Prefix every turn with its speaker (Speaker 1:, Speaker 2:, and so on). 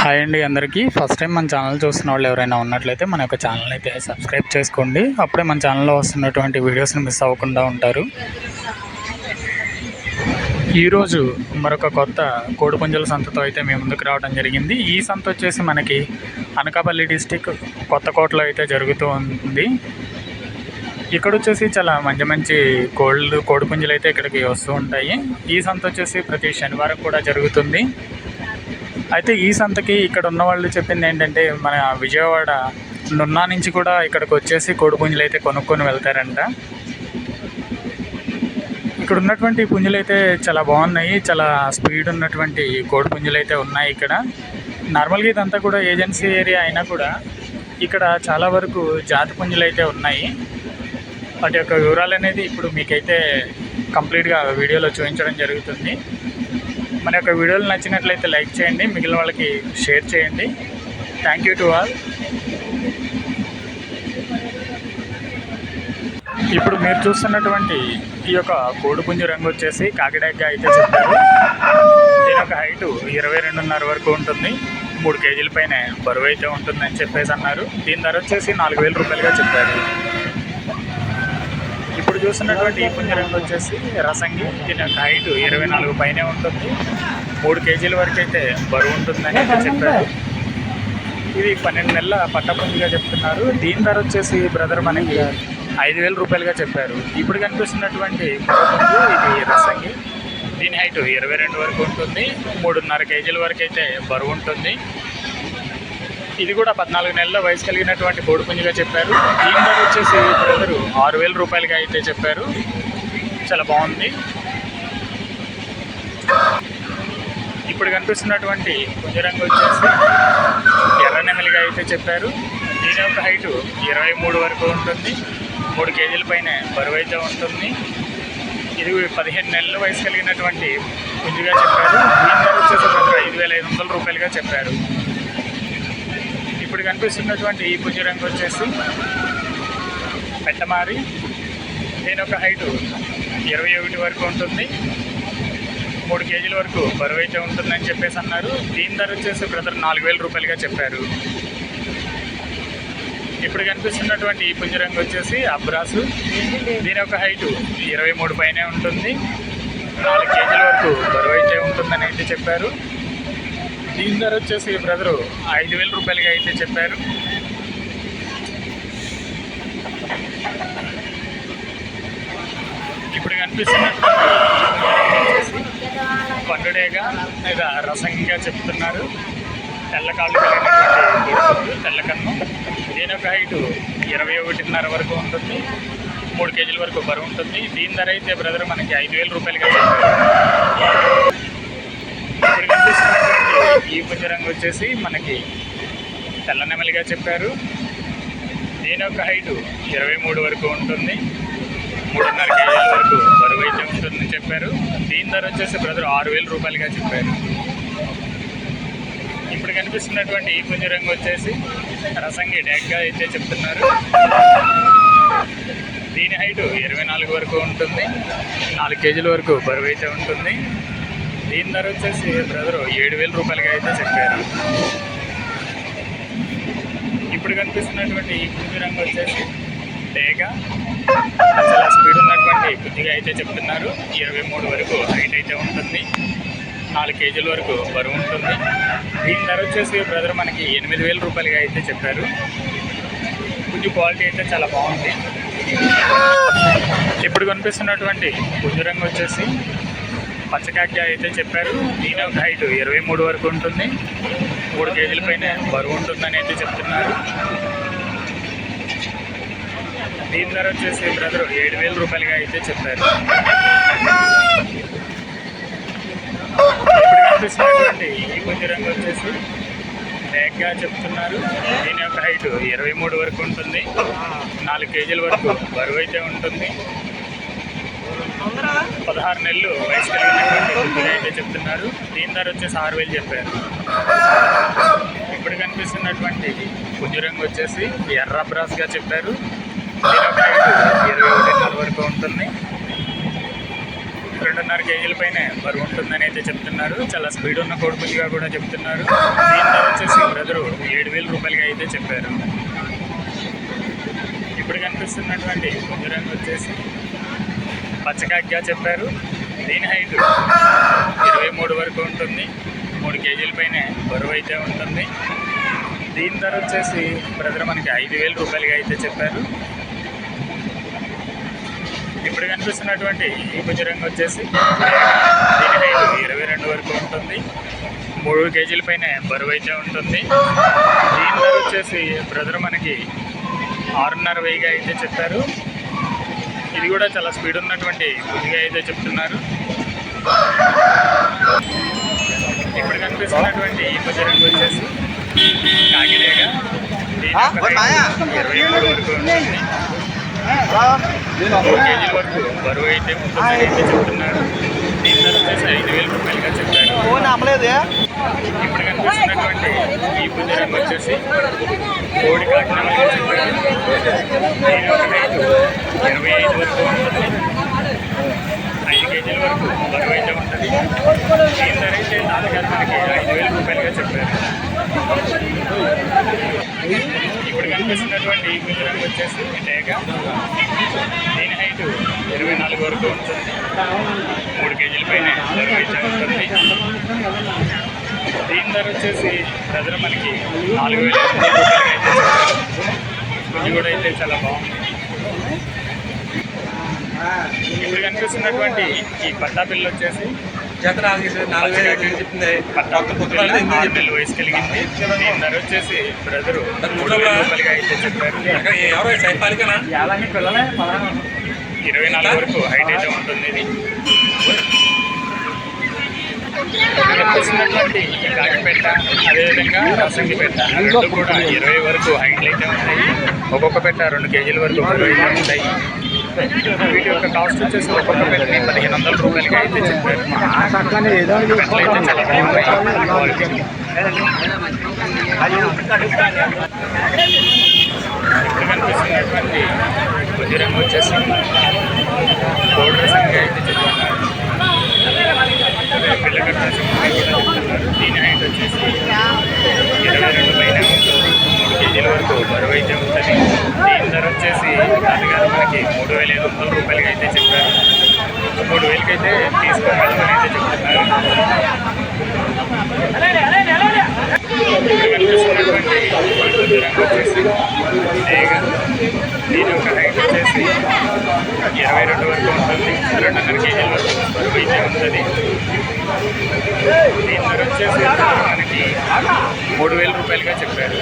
Speaker 1: Hi అండి అందరికీ. First time మన ఛానల్ చూస్తున్న వాళ్ళు ఎవరైనా ఉన్నట్లయితే మన యొక్క ఛానల్ అయితే సబ్స్క్రైబ్ చేసుకోండి. అప్పుడే మన ఛానల్లో వస్తున్నటువంటి వీడియోస్ని మిస్ అవ్వకుండా ఉంటారు. ఈరోజు మరొక కొత్త కోడిపుంజల సంతతో అయితే మేము ముందుకు రావడం జరిగింది. ఈ సంత వచ్చేసి మనకి అనకాపల్లి డిస్టిక్ కొత్తకోటలో అయితే జరుగుతూ ఉంది. ఇక్కడ వచ్చేసి చాలా మంచి మంచి కోళ్ళు కోడిపుంజలు అయితే ఇక్కడికి వస్తూ ఉంటాయి. ఈ సంత వచ్చేసి ప్రతి శనివారం కూడా జరుగుతుంది. అయితే ఈ సంతకి ఇక్కడ ఉన్న వాళ్ళు చెప్పింది ఏంటంటే మన విజయవాడ నున్నా నుంచి కూడా ఇక్కడికి వచ్చేసి కోడిపుంజులు అయితే కొనుక్కొని వెళ్తారంట. ఇక్కడ ఉన్నటువంటి పుంజులు అయితే చాలా బాగున్నాయి. చాలా స్పీడ్ ఉన్నటువంటి కోడి పుంజులు అయితే ఉన్నాయి ఇక్కడ. నార్మల్గా ఇదంతా కూడా ఏజెన్సీ ఏరియా అయినా కూడా ఇక్కడ చాలా వరకు జాతి పుంజులు అయితే ఉన్నాయి. వాటి యొక్క వివరాలు అనేది ఇప్పుడు మీకైతే కంప్లీట్గా వీడియోలో చూపించడం జరుగుతుంది. మన యొక్క వీడియోలు నచ్చినట్లయితే లైక్ చేయండి మిగిలిన వాళ్ళకి షేర్ చేయండి. థ్యాంక్ యూ టు ఆల్ ఇప్పుడు మీరు చూస్తున్నటువంటి ఈ యొక్క కోడిపుంజు రంగు వచ్చేసి కాకిడాగ్గా అయితే చెప్తారు దీని యొక్క హైట్ ఇరవై రెండున్నర వరకు ఉంటుంది. మూడు కేజీల పైన బరువు అయితే ఉంటుందని చెప్పేసి అన్నారు. దీని ధర వచ్చేసి నాలుగు వేల రూపాయలుగా చెప్పారు. ఇప్పుడు చూసినటువంటి ఈ పుంజరంగా వచ్చేసి రసంగి దీని యొక్క హైట్ ఇరవై నాలుగు పైనే ఉంటుంది. మూడు కేజీల వరకు అయితే బరువు ఉంటుందని చెప్పారు. ఇది పన్నెండు నెలల పట్టపుంజిగా చెప్తున్నారు. దీని ధర వచ్చేసి బ్రదర్ మనకి ఐదు వేల రూపాయలుగా చెప్పారు. ఇప్పుడు కనిపిస్తున్నటువంటి పుంజు ఇది రసంగి. దీని హైట్ ఇరవై రెండు వరకు ఉంటుంది. మూడున్నర కేజీల వరకు అయితే బరువు ఉంటుంది. ఇది కూడా పద్నాలుగు నెలల వయసు కలిగినటువంటి కోడిపుంజుగా చెప్పారు. దీని ధర వచ్చేసి బ్రదరు ఆరు వేల రూపాయలుగా అయితే చెప్పారు. చాలా బాగుంది. ఇప్పుడు కనిపిస్తున్నటువంటి పుంజరంగు వచ్చేసి ఎర్ర నెమలిగా అయితే చెప్పారు. దీని యొక్క హైట్ ఇరవై మూడు వరకు ఉంటుంది. మూడు కేజీల పైన బరువు అయితే ఉంటుంది. ఇది పదిహేను నెలల వయసు కలిగినటువంటి పుంజుగా చెప్పారు. దీని ధర వచ్చేసి ఒక ఐదు వేల ఐదు వందల రూపాయలుగా చెప్పారు. ఇప్పుడు కనిపిస్తున్నటువంటి ఈ పుంజు రంగు వచ్చేసి పెట్టమారి. దీని యొక్క హైట్ ఇరవై ఒకటి వరకు ఉంటుంది. మూడు కేజీల వరకు బరువు అయితే ఉంటుందని చెప్పేసి అన్నారు. దీని ధర వచ్చేసి బ్రదర్ నాలుగు వేల రూపాయలుగా చెప్పారు. ఇప్పుడు కనిపిస్తున్నటువంటి ఈ పుంజరంగు వచ్చేసి అబ్రాసు. దీని యొక్క హైట్ ఇరవై మూడు పైనే ఉంటుంది. నాలుగు కేజీల వరకు బరువు అయితే ఉంటుందని అయితే చెప్పారు. దీని ధర వచ్చేసి బ్రదరు ఐదు వేల రూపాయలుగా అయితే చెప్పారు. ఇప్పుడు కనిపిస్తున్నటువంటి పండుడేగా లేదా రసంగా చెప్తున్నారు. తెల్ల కాళ్ళు కలిగినటువంటి తెల్ల కన్ను. దీని యొక్క హైట్ ఇరవై ఒకటిన్నర వరకు ఉంటుంది. మూడు కేజీల వరకు బరువు ఉంటుంది. దీని ధర అయితే బ్రదర్ మనకి ఐదు వేల రూపాయలుగా చెప్పారు. ఈ పుంజ రంగు వచ్చేసి మనకి తెల్ల నెమలిగా చెప్పారు. దీని యొక్క హైట్ ఇరవై మూడు వరకు ఉంటుంది. మూడున్నర కేజీల వరకు బరువు అయితే ఉంటుందని చెప్పారు. దీని ధర వచ్చేసి బ్రదర్ ఆరు వేల రూపాయలుగా చెప్పారు. ఇప్పుడు కనిపిస్తున్నటువంటి ఈ పుంజ రంగు వచ్చేసి రసంగి డ్యాగ్గా అయితే చెప్తున్నారు. దీని హైట్ ఇరవై నాలుగు వరకు ఉంటుంది. నాలుగు కేజీల వరకు బరువు అయితే ఉంటుంది. దీని ధర వచ్చేసి బ్రదరు ఏడు వేల రూపాయలుగా అయితే చెప్పారు. ఇప్పుడు కనిపిస్తున్నటువంటి ఈ పుంజు రంగు వచ్చేసి తేగ చాలా స్పీడ్ ఉన్నటువంటి పుంజిగా అయితే చెప్తున్నారు. ఇరవై మూడు వరకు హైట్ అయితే ఉంటుంది. నాలుగు కేజీల వరకు బరువు ఉంటుంది. దీని ధర వచ్చేసి బ్రదర్ మనకి ఎనిమిది వేల రూపాయలుగా అయితే చెప్పారు. పుంజు క్వాలిటీ అయితే చాలా బాగుంది. ఇప్పుడు కనిపిస్తున్నటువంటి పుంజు రంగు వచ్చేసి పచ్చకాకి అయితే చెప్పారు. దీని హైట్ ఇరవై మూడు వరకు ఉంటుంది. మూడు కేజీల పైన బరువు ఉంటుందని అయితే చెప్తున్నారు. దీని ధర వచ్చేసి బ్రదర్ ఏడు వేల రూపాయలుగా అయితే చెప్పారు. ఇప్పుడు కనిపిస్తున్నటువంటి ఈ కొంచెం రంగు వచ్చేసి బ్యాగ్గా చెప్తున్నారు. దీని యొక్క హైట్ ఇరవై మూడు వరకు ఉంటుంది. నాలుగు కేజీల వరకు బరువు అయితే ఉంటుంది. పదహారు నెలలు వయసు కలిగినటువంటి అయితే చెప్తున్నారు. దీని ధర వచ్చేసి ఆరు వేలు చెప్పారు. ఇప్పుడు కనిపిస్తున్నటువంటి పుంజు రంగు వచ్చేసి ఎర్ర బ్రాస్గా చెప్పారు. ఇరవై ఒకటిన్నర వరకు ఉంటుంది. రెండున్నర కేజీల పైన బరువు ఉంటుందని అయితే చెప్తున్నారు. చాలా స్పీడ్ ఉన్న కోడిపుంజిగా కూడా చెప్తున్నారు. దీని ధర వచ్చేసి బ్రదరు ఏడు వేల రూపాయలుగా అయితే చెప్పారు. ఇప్పుడు కనిపిస్తున్నటువంటి పుంజు రంగు వచ్చేసి పచ్చకాగ్గా చెప్పారు. దీని హైట్ ఇరవై మూడు వరకు ఉంటుంది. మూడు కేజీల పైన బరువు అయితే ఉంటుంది. దీని ధర వచ్చేసి బ్రదర్ మనకి ఐదు వేల రూపాయలుగా అయితే చెప్పారు. ఇప్పుడు కనిపిస్తున్నటువంటి ఈ పుంజరంగు వచ్చేసి దీని హైట్ ఇరవై రెండు వరకు ఉంటుంది. మూడు కేజీల పైన బరువు అయితే ఉంటుంది. దీని ధర వచ్చేసి బ్రదర్ మనకి ఆరున్నర వెయ్యిగా అయితే చెప్పారు. ఇది కూడా చాలా స్పీడ్ ఉన్నటువంటి పుంజిగా అయితే చెప్తున్నారు. ఇప్పుడు కనిపిస్తున్నటువంటి ఈ పుంజరంగు వచ్చేసి height ఇరవై వరకు ఉంటుంది మూడు కేజీల వరకు బరువు అయితే ఉంటుందని అయితే చెప్తున్నారు. దీని ధర వచ్చేసి ఐదు వేల రూపాయలుగా చెప్పారు ఇప్పుడు కనిపిస్తున్నటువంటి ఈ పుంజరం వచ్చేసి కోడి కాకినాడగా చెప్పారు దీని యొక్క రేటు ఇరవై ఐదు వరకు ఉంటుంది ఐదు కేజీల వరకు బరువు అయితే ఉంటుంది. దీని ధర అయితే నాన్నగారు మనకి ఐదు వేల రూపాయలుగా చెప్పారు. ఇప్పుడు కనిపిస్తున్నటువంటి ఈ పుంజరం వచ్చేసి డేగా దీని హైట్ ఇరవై నాలుగు వరకు ఉంటుంది. మూడు కేజీల పైన బరువు అయితే ఉంటుంది. దీని ధర వచ్చేసి దగ్గర మనకి నాలుగు వేల. ఇది కూడా అయితే చాలా బాగుంది. ఇప్పుడు కనిపిస్తున్నటువంటి ఈ పట్టా పిల్ల వచ్చేసి
Speaker 2: జత నాలుగు
Speaker 1: వయసు కలిగింది. దీని ధర వచ్చేసి బ్రదరు మూడు రూపాయలుగా అయితే చెప్పారు. ఇరవై నాలుగు వరకు హైట్ అయితే ఉంటుంది ఇది. ఇప్పుడు కనిపిస్తున్నటువంటి ఈ అదేవిధంగా రసంగి రెండు కూడా ఇరవై వరకు హైట్లు అయితే ఉంటాయి ఒక్కొక్క పెట్ట రెండు కేజీల వరకు ఉంటాయి. వీటి యొక్క కాస్ట్ వచ్చేసి ఒక్కొక్క పెట్టని పదిహేను వందల రూపాయలకి అయితే చెప్పారు. పెట్టలు అయితే చాలా కనిపిస్తున్నటువంటి వచ్చేసి కోడి రసంగా అయితే చెప్పారు. పిల్లగడ్డ రసంగా దీని హైట్ వచ్చేసి ఇరవై రెండు పైన మూడు కేజీల వరకు బరువు అయితే ఉంటుంది దీని ధర వచ్చేసి తాతగారు మనకి మూడు వేల ఐదు వందల రూపాయలకి అయితే చెప్పారు. మూడు వేలకి అయితే తీసుకోగలమని అయితే చెప్తున్నారు కనిపిస్తున్నటువంటి వచ్చేసి దీని యొక్క హైట్ వచ్చేసి ఇరవై రెండు వరకు ఉంటుంది. రెండున్నర కేజీల వరకు బరువు అయితే ఉంటుంది. దీని ధర వచ్చేసి మనకి మూడు వేల రూపాయలుగా చెప్పారు.